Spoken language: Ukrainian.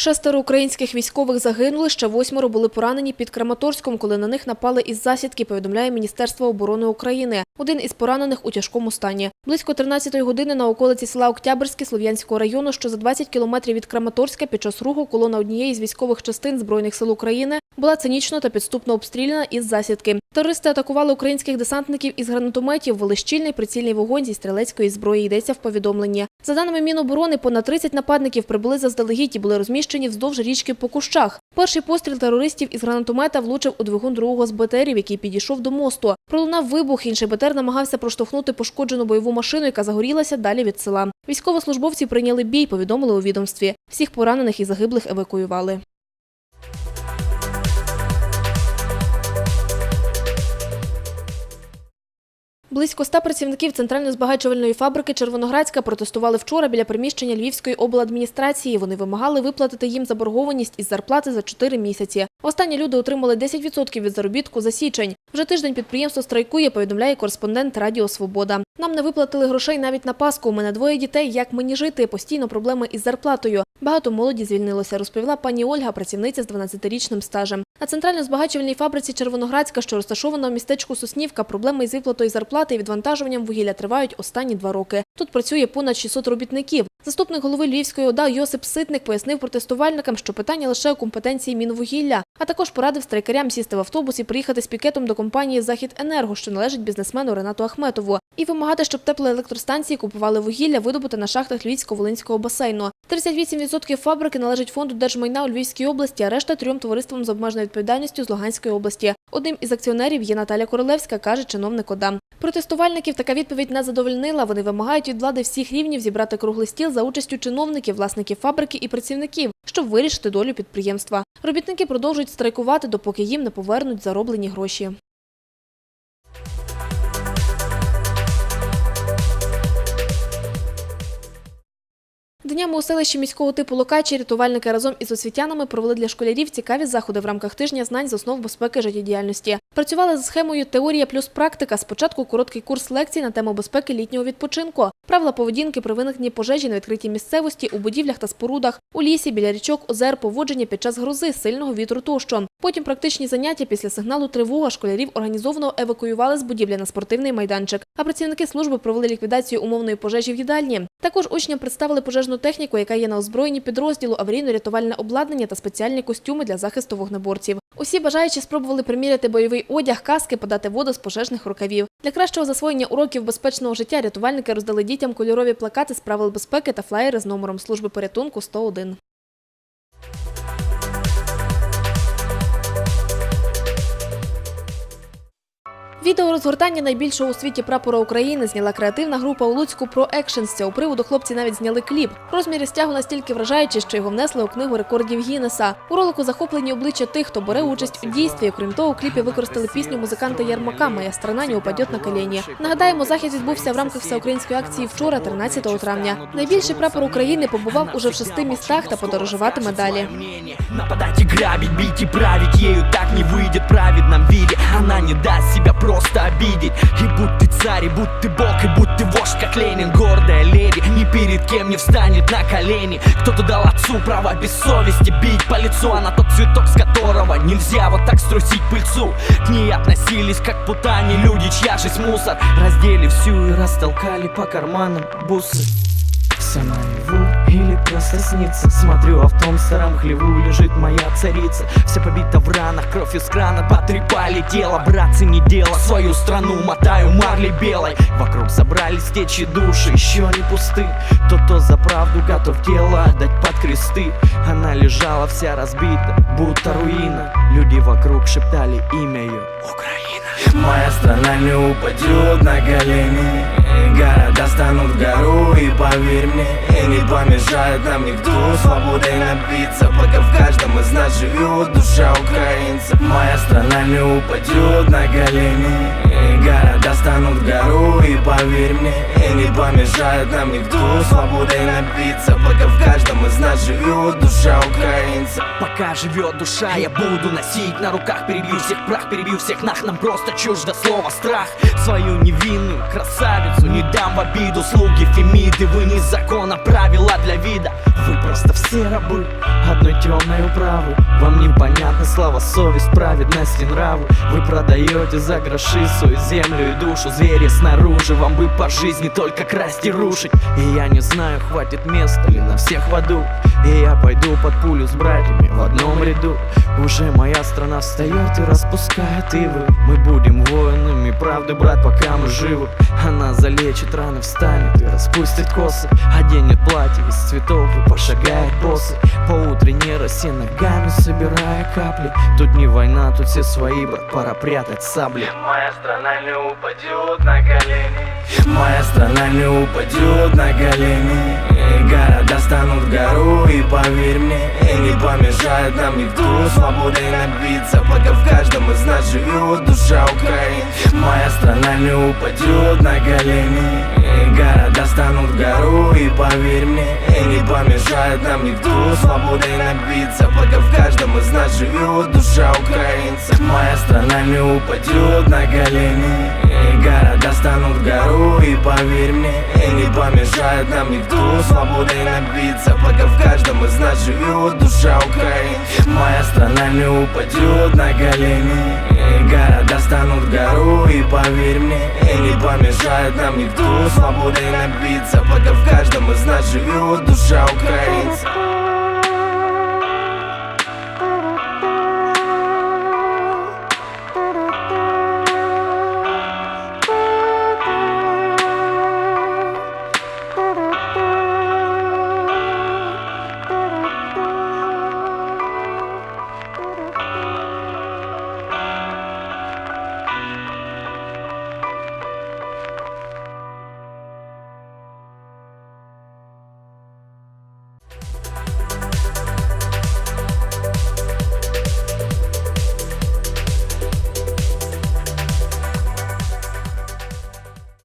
Шестеро українських військових загинули, ще восьмеро були поранені під Краматорськом, коли на них напали із засідки, повідомляє Міністерство оборони України. Один із поранених у тяжкому стані. Близько 13-ї години на околиці села Октябрьське Слов'янського району, що за 20 кілометрів від Краматорська, під час руху колона однієї з військових частин Збройних сил України була цинічно та підступно обстріляна із засідки. Терористи атакували українських десантників із гранатометів, вели щільний прицільний вогонь зі стрілецької зброї, йдеться в повідомленні. За даними Міноборони, понад 30 нападників прибули заздалегідь і були розміщені вздовж річки по кущах. Перший постріл терористів із гранатомета влучив у двигун другого з БТРів, який підійшов до мосту. Пролунав вибух, інший БТР намагався проштовхнути пошкоджену бойову машину, яка загорілася далі від села. Військовослужбовці прийняли бій, повідомили у відомстві. Всіх поранених і загиблих евакуювали. Близько ста працівників центрально-збагачувальної фабрики Червоноградська протестували вчора біля приміщення Львівської обладміністрації. Вони вимагали виплатити їм заборгованість із зарплати за 4 місяці. Останні люди отримали 10% від заробітку за січень. Вже тиждень підприємство страйкує, повідомляє кореспондент Радіо Свобода. Нам не виплатили грошей навіть на Пасху. У мене двоє дітей. Як мені жити? Постійно проблеми із зарплатою. Багато молоді звільнилося, розповіла пані Ольга, працівниця з 12-річним стажем. На центрально-збагачувальній фабриці Червоноградська, що розташована в містечку Соснівка, проблеми із виплатою зарплати і відвантажуванням вугілля тривають останні два роки. Тут працює понад 600 робітників. Заступник голови Львівської ОДА Йосип Ситник пояснив протестувальникам, що питання лише у компетенції Мінвугілля, а також порадив страйкарям сісти в автобус і приїхати з пікетом до компанії Захід Енерго, що належить бізнесмену Ренату Ахметову, і вимагати, щоб теплоелектростанції купували вугілля, видобуте на шахтах Львівсько-Волинського басейну. 38% фабрики належить фонду держмайна у Львівській області, а решта трьом товариствам з обмеженою відповідальністю з Луганської області. Одним із акціонерів є Наталя Королевська, каже чиновник ОДА. Протестувальників така відповідь не задовольнила. Вони вимагають від влади всіх рівнів зібрати круглий стіл за участю чиновників, власників фабрики і працівників, щоб вирішити долю підприємства. Робітники продовжують страйкувати, допоки їм не повернуть зароблені гроші. Днями у селищі міського типу Локачі рятувальники разом із освітянами провели для школярів цікаві заходи в рамках тижня знань з основ безпеки життєдіяльності. Працювали за схемою теорія плюс практика. Спочатку короткий курс лекцій на тему безпеки літнього відпочинку, правила поведінки при виникненні пожежі на відкритій місцевості, у будівлях та спорудах, у лісі, біля річок, озер, поводження під час грози, сильного вітру тощо. Потім практичні заняття після сигналу тривога школярів організовано евакуювали з будівлі на спортивний майданчик. А працівники служби провели ліквідацію умовної пожежі в їдальні. Також учням представили пожежну техніку, яка є на озброєнні підрозділу, аварійно-рятувальне обладнання та спеціальні костюми для захисту вогнеборців. Усі бажаючі спробували приміряти бойовий одяг, каски, подати воду з пожежних рукавів. Для кращого засвоєння уроків безпечного життя рятувальники роздали дітям кольорові плакати з правил безпеки та флаєри з номером служби порятунку 101. Відео розгортання найбільшого у світі прапора України зняла креативна група у Луцьку про екшен. З цього приводу хлопці навіть зняли кліп. Розміри стягу настільки вражаючі, що його внесли у книгу рекордів Гіннеса. У ролику захоплені обличчя тих, хто бере участь у дійстві. Окрім того, у кліпі використали пісню музиканта Ярмака Моя страна не упадет на колені. Нагадаємо, захід відбувся в рамках всеукраїнської акції вчора, 13 травня. Найбільший прапор України побував уже в шести містах та подорожуватиме далі. Нападать и грабить, бить и править так не выйдет в праведном виде Она не даст себя просто обидеть. И будь ты царь, и будь ты бог, и будь ты вождь, как Ленин. Гордая леди, ни перед кем не встанет на колени. Кто-то дал отцу право без совести бить по лицу. Она тот цветок, с которого нельзя вот так струсить пыльцу. К ней относились как путане люди, чья жизнь мусор. Раздели всю и растолкали по карманам бусы. Все просто снится Смотрю, а в том старом хлеву лежит моя царица. Вся побита в ранах, кровь из крана Потрепали тело, братцы, не дело Свою страну мотаю марли белой. Вокруг собрались течи души, еще не пусты. Тот, кто за правду готов тело отдать под кресты. Она лежала вся разбита, будто руина. Люди вокруг шептали имя ее Украина. Моя страна не упадет на колени Станут в гору и поверь мне Не помешает нам никто. Свободой напиться Пока в каждом из нас живет душа украинца. Моя страна не упадет на колени Города станут гору и поверь мне И не помешает нам никто свободой напиться. Пока в каждом из нас живет душа украинца. Пока живет душа, я буду носить на руках. Перебью всех прах, перебью всех нах. Нам просто чуждо слово страх. Свою невинную красавицу не дам в обиду. Слуги Фемиды, вы не закона, правила для вида. Вы просто все рабы одной темной управы. Вам непонятны слова совесть, праведность и нравы. Вы продаете за гроши свою землю и душу. Звери снаружи, вам бы по жизни только красть и рушить. И я не знаю, хватит места ли на всех в аду. И я пойду под пулю с братьями в одном ряду. Уже моя страна встает и распускает ивы. Мы будем воинами правды, брат, пока мы живы. Она залечит раны, встанет и распустит косы. Оденет платье из цветов и пошагает боссы. По утренней росе ногами собирая капли. Тут не война, тут все свои, брат, пора прятать сабли. Моя страна не упадет на колени Моя страна не упадет на колени. Города станут гору и поверь мне И не помешает нам никто. Свободой набиться Пока в каждом из нас живет душа украинца Моя страна не упадет на колени Города станут гору и поверь мне И не помешает нам никто. Свободой набиться Пока в каждом из нас живет душа украинца. Моя страна не упадет на колени Города станут гору и поверь мне И не помешает нам никто. Свободой набиться Пока в каждом из нас живет душа украинца. Моя страна не упадет на колени Города станут гору и поверь мне И не помешает нам никто. Свободой набиться Пока в каждом из нас живет душа украинца